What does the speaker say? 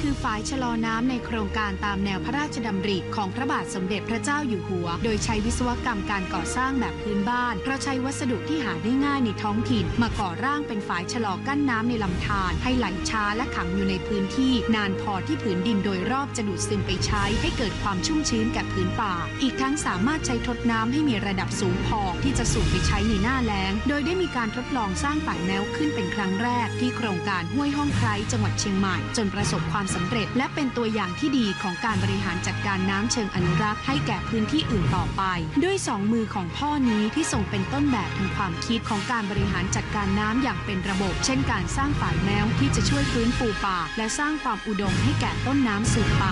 คือฝายชะลอน้ำในโครงการตามแนวพระราชดำริของพระบาทสมเด็จพระเจ้าอยู่หัว โดยใช้วิศวกรรมการก่อสร้างแบบพื้นบ้าน เพราะใช้วัสดุที่หาได้ง่ายในท้องถิ่น มาก่อร่างเป็นฝายชะลอกั้นน้ำในลำธารให้ไหลช้าและขังอยู่ในพื้นที่ นานพอที่ผืนดินโดยรอบจะดูดซึมไปใช้ให้เกิดความชุ่มชื้นแก่พื้นป่า อีกทั้งสามารถใช้ทดน้ำให้มีระดับสูงพอที่จะสูบไปใช้ในหน้าแล้ง โดยได้มีการทดลองสร้างฝายแมวขึ้นเป็นครั้งแรก ที่โครงการห้วยห้องไคร้จังหวัดเชียงใหม่จนประสบความสำเร็จ และเป็นตัวอย่างที่ดีของการบริหารจัดการน้ำเชิงอนุรักษ์ให้แก่พื้นที่อื่นต่อไป ด้วยสองมือของพ่อนี้ที่ทรงเป็นต้นแบบถึงความคิดของการบริหารจัดการน้ำอย่างเป็นระบบ เช่นการสร้างฝายแมวที่จะช่วยฟื้นฟูป่า และสร้างความอุดมให้แก่ต้นน้ำสืบไป